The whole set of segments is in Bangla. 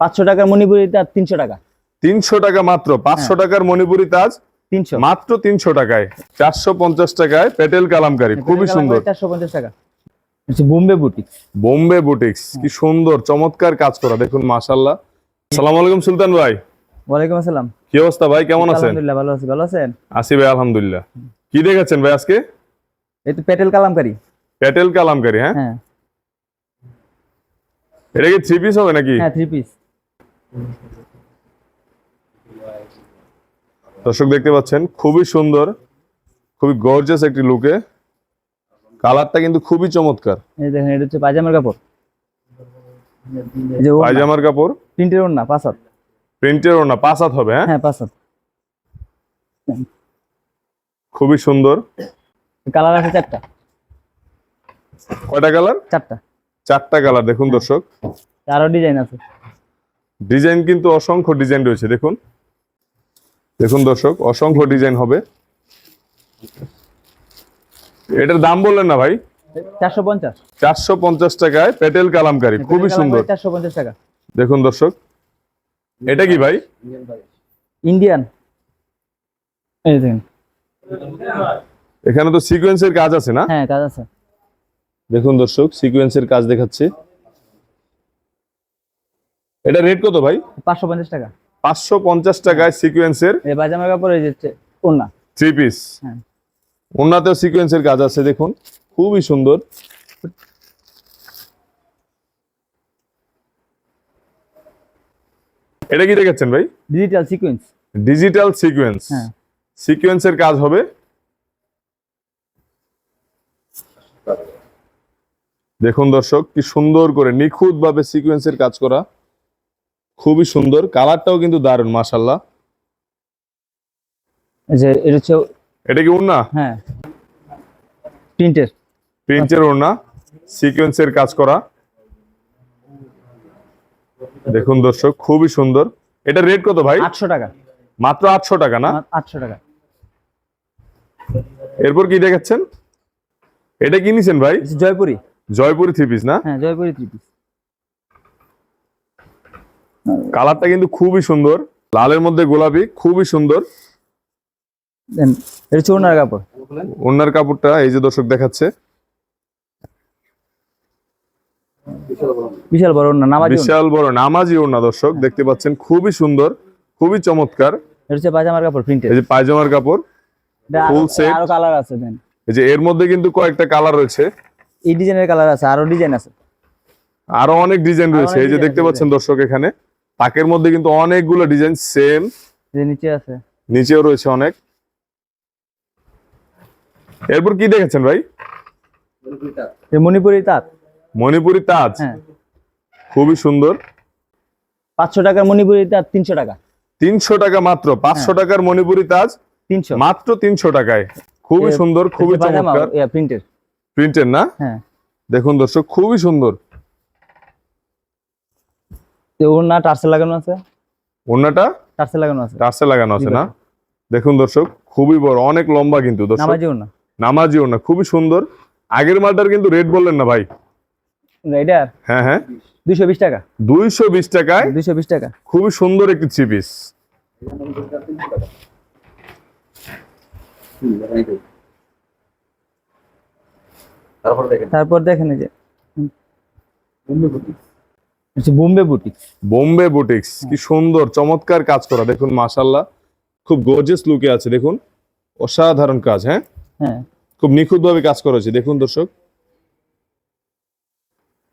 পাঁচশো টাকার মণিপুরি তাঁত তিনশো টাকা। তিনশো টাকা মাত্র পাঁচশো হ্যাঁ। টাকার মণিপুরি তাজ তিনশো। মাত্র তিনশো টাকায় চারশো পঞ্চাশ টাকায় পেটেল কালামকারী খুবই সুন্দর। চারশো পঞ্চাশ টাকা। হচ্ছে বোম্বে বুটিক বোম্বে বুটিক্স কি সুন্দর চমৎকার কাজ করা দেখুন মাশাল্লাহ সালাম আলাইকুম সুলতান ভাই। ওয়ালাইকুম আসসালাম। কি অবস্থা ভাই কেমন আছেন? আলহামদুলিল্লাহ ভালো আছি ভালো আছেন? আসি ভাই আলহামদুলিল্লাহ। কি দেখেছেন ভাই আজকে? এই তো পেটেল কালামকারি। পেটেল কালামকারি হ্যাঁ? হ্যাঁ। এটা কি থ্রি পিস হবে নাকি? হ্যাঁ থ্রি পিস দর্শক দেখতে পাচ্ছেন খুবই সুন্দর খুবই গর্জিয়াস একটি লুকে কালারটা কিন্তু খুবই চমৎকার। এই দেখেন এটা হচ্ছে পায়জামার কাপড়। যে পায়জামার কাপড়। প্রিন্টের ওড়না পাঁচ হাত প্রিন্টের না পাঁচ হাত হবে হ্যাঁ? হ্যাঁ পাঁচ হাত খুবই সুন্দর। কালার আছে চারটা। কয়টা কালার? চারটা। চারটা কালার দেখুন দর্শক। আরও ডিজাইন আছে। ডিজাইন কিন্তু অসংখ্য ডিজাইন রয়েছে দেখুন। দেখুন দর্শক অসংখ্য ডিজাইন হবে। এটার দাম বললেন না ভাই? চারশো পঞ্চাশ। টাকায় পেটেল কালামকারি খুবই সুন্দর। চারশো টাকা। দেখুন দর্শক এটা কি ভাই? ইন্ডিয়ান। এই দেখেন। এখানে তো সিকোয়েন্সের কাজ আছে না? হ্যাঁ কাজ আছে। দেখুন দর্শক সিকোয়েন্সের কাজ দেখাচ্ছে। এটা রেট কত ভাই? পাঁচশো পঞ্চাশ টাকা। পাঁচশো পঞ্চাশ টাকায় সিকোয়েন্সের এই পায়জামার কাপড় এই যে ওড়না। থ্রি পিস হ্যাঁ। ওনাতেও সিকোয়েন্সের কাজ আছে দেখুন। খুবই সুন্দর। এটা কি দেখাচ্ছেন ভাই? ডিজিটাল সিকোয়েন্স ডিজিটাল সিকোয়েন্স হ্যাঁ। সিকোয়েন্সের কাজ হবে। দেখুন দর্শক কি সুন্দর করে নিখুঁত ভাবে সিকোয়েন্সের কাজ করা। খুবই সুন্দর। কালারটাও কিন্তু দারুণ মাশাল্লাহ যে এটা হচ্ছে এটা কি ওড়না? হ্যাঁ। প্রিন্টের। প্রিন্টের ওড়না সিকোয়েন্সের কাজ করা। দেখুন দর্শক খুবই সুন্দর। এটা রেট কত ভাই? আটশো টাকা। মাত্র আটশো টাকা না? আটশো টাকা। এরপর কি দেখাচ্ছেন? এটা কি নিছেন ভাই? জয়পুরি। জয়পুরি থ্রি পিস না? হ্যাঁ জয়পুরি থ্রি পিস কালারটা কিন্তু খুবই সুন্দর। লালের মধ্যে গোলাপি খুবই সুন্দর। এটা হচ্ছে ওড়নার কাপড়। ওনার কাপড়টা এই যে দর্শক দেখাচ্ছে। বিশাল বড় ওড়না নামাজি বিশাল বড় নামাজি ওড়না দর্শক দেখতে পাচ্ছেন খুবই সুন্দর খুবই চমৎকার। এটা হচ্ছে পায়জামার কাপড় এই যে পায়জামার কাপড়। আরও কালার আছে দেন। এই যে এর মধ্যে কিন্তু কয়েকটা কালার রয়েছে। এই ডিজাইনের কালার আছে আরও ডিজাইন আছে। আরও অনেক ডিজাইন রয়েছে এই যে দেখতে পাচ্ছেন দর্শক এখানে। তাকের মধ্যে কিন্তু অনেকগুলো ডিজাইন সেম যে নিচে আছে। নিচেও রয়েছে অনেক। এরপর কি দেখেছেন ভাই? মণিপুরি তাঁত। মণিপুরি তাজ হ্যাঁ। খুবই সুন্দর। পাঁচশো টাকার মণিপুরি তাঁত তিনশো টাকা। তিনশো টাকা মাত্র পাঁচশো হ্যাঁ। টাকার মণিপুরি তাজ তিনশো। মাত্র তিনশো টাকায়। খুবই সুন্দর খুবই চমৎকার। প্রিন্টের প্রিন্টের না? হ্যাঁ। দেখুন দর্শক খুবই সুন্দর। তো ওড়না টার্সেল লাগানো আছে। ওনাটা টার্সেল লাগানো আছে। টার্সে লাগানো আছে না? দেখুন দর্শক খুবই বড় অনেক লম্বা কিন্তু দর্শক। নামাজি ওড়না। নামাজি ওনা খুবই সুন্দর। আগের মালটার কিন্তু রেট বললেন না ভাই? এটা হ্যাঁ হ্যাঁ। দুইশো বিশ টাকা। দুইশো বিশ টাকায়? দুইশো বিশ টাকা। খুবই সুন্দর একটি থ্রি পিস। তারপর দেখেন। এই যে। বোম্বে বুটিক বোম্বে বুটিক্স কি সুন্দর চমৎকার কাজ করা দেখুন মাশাল্লাহ খুব গর্জিয়াস লুকে আছে দেখুন। অসাধারণ কাজ হ্যাঁ? হ্যাঁ। খুব নিখুঁত ভাবে কাজ করা হয়েছে দেখুন দর্শক।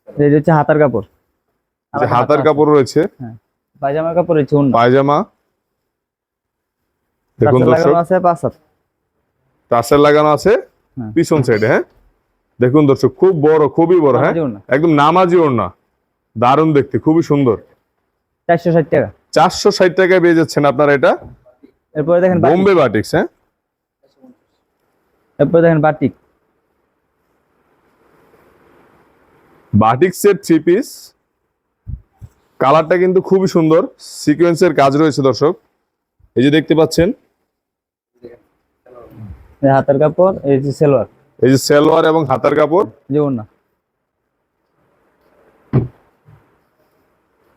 এই হচ্ছে হাতার কাপড়। হাতার কাপড় রয়েছে। পায়জামার কাপড় হচ্ছে ওড়না পায়জামা। দেখুন দর্শক। লাগানো আছে হাত টাসেল লাগানো আছে হ্যাঁ। পিছন সাইডে হ্যাঁ? দেখুন দর্শক খুব বড় খুবই বড় হ্যাঁ? একদম নামাজি ওড়না। দারুণ দেখতে খুবই সুন্দর। চারশো ষাট টাকা। চারশো ষাট টাকায় পেয়ে যাচ্ছেন আপনারা এটা। এরপরে দেখেন বোম্বে বাটিক্স হ্যাঁ? এরপরে দেখেন বাটিক। বাটিক্সের থ্রি পিস কালারটা কিন্তু খুবই সুন্দর সিকোয়েন্সের কাজ রয়েছে দর্শক। এই যে দেখতে পাচ্ছেন। এই হাতার কাপড় এই যে সেলোয়ার। এই যে সালোয়ার এবং হাতার কাপড়। যে ওড়না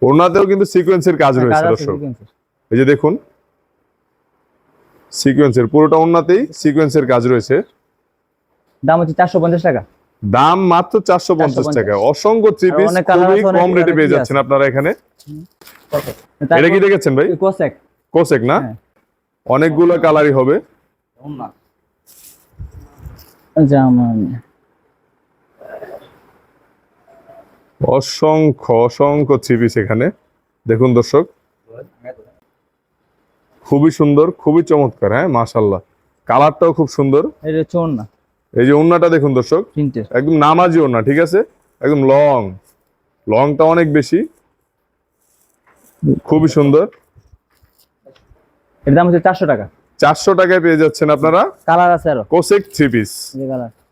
ওনাতেও কিন্তু সিকোয়েন্সের কাজ কাজ রয়েছে দর্শক। এই যে দেখুন সিকোয়েন্সের পুরোটা ওনাতেই সিকোয়েন্সের কাজ রয়েছে। দাম হচ্ছে চারশো পঞ্চাশ টাকা। দাম মাত্র চারশো পঞ্চাশ 450 টাকা। অসংখ্য থ্রি পিস খুবই কম রেটে পেয়ে যাচ্ছেন আপনারা এখানে। এটা কি দেখেছেন ভাই? কোসেক কোসেক না? হ্যাঁ। অনেকগুলো কালারই হবে। জামা অসংখ্য অসংখ্য পিস এখানে দেখুন দর্শক। খুবই সুন্দর খুবই চমৎকার হ্যাঁ মাশাল্লাহ কালারটাও খুব সুন্দর। এই যে ওন্নাটা দেখুন দর্শক। একদম নামাজি ওন্না ঠিক আছে? একদম লং। লংটা অনেক বেশি। খুবই সুন্দর। এর দাম হচ্ছে চারশো টাকা। চারশো টাকায় পেয়ে যাচ্ছেন আপনারা। কালার আছে আরও। কোসেক থ্রি পিস।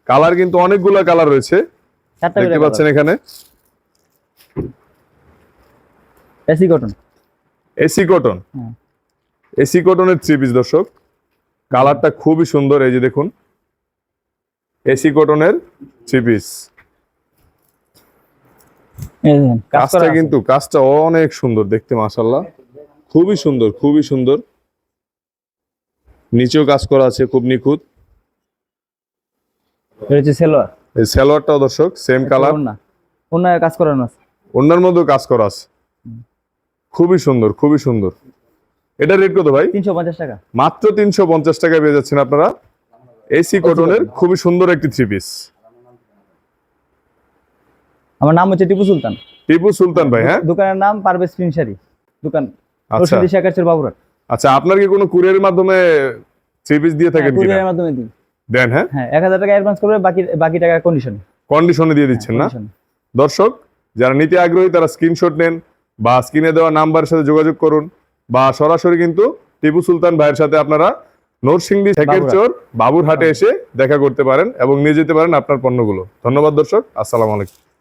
কালার। কিন্তু অনেকগুলো কালার রয়েছে। দেখতে পাচ্ছেন এখানে। AC cotton? AC cotton. হ্যাঁ। এসি কটনের থ্রি পিস দর্শক কালারটা খুবই সুন্দর এই যে দেখুন। এসি কটনের থ্রি পিস কাজটা কিন্তু কাজটা অনেক সুন্দর দেখতে মাশাল্লাহ খুবই সুন্দর খুবই সুন্দর। নিচেও কাজ করা আছে খুব নিখুঁত। সেলোয়ার। সালোয়ারটাও দর্শক সেম কালার ওড়না। ওড়না কাজ করানো আছে। অন্যার মধ্যেও কাজ করা আছে। খুবই সুন্দর খুবই সুন্দর। এটা রেট কত ভাই? তিনশো পঞ্চাশ টাকা। মাত্র তিনশো পঞ্চাশ টাকায় পেয়ে যাচ্ছেন আপনারা। এসি কটনের খুবই সুন্দর একটি থ্রি পিস আমার নাম হচ্ছে টিপু সুলতান। টিপু সুলতান ভাই হ্যাঁ? দোকানের নাম পারভেজ প্রিন্সারি দোকান আচ্ছা। বাবুরাট আচ্ছা আপনার কি কোনো কুরিয়ারের মাধ্যমে থ্রি পিস দিয়ে থাকেন কিনা? কুরিয়ারের মাধ্যমে দিই। দেন হ্যাঁ? হ্যাঁ এক হাজার টাকা অ্যাডভান্স করবে বাকি বাকি টাকা কন্ডিশন কন্ডিশনে দিয়ে দিচ্ছেন না? দর্শক যারা নিতে আগ্রহী তারা স্ক্রিনশট নেন বা স্ক্রিনে দেওয়া নাম্বারের সাথে যোগাযোগ করুন বা সরাসরি কিন্তু টিপু সুলতান ভাইয়ের সাথে আপনারা নরসিংদী শেখের চোর বাবুরহাটে এসে দেখা করতে পারেন এবং নিয়ে যেতে পারেন আপনার পণ্যগুলো। ধন্যবাদ দর্শক আসসালামু আলাইকুম।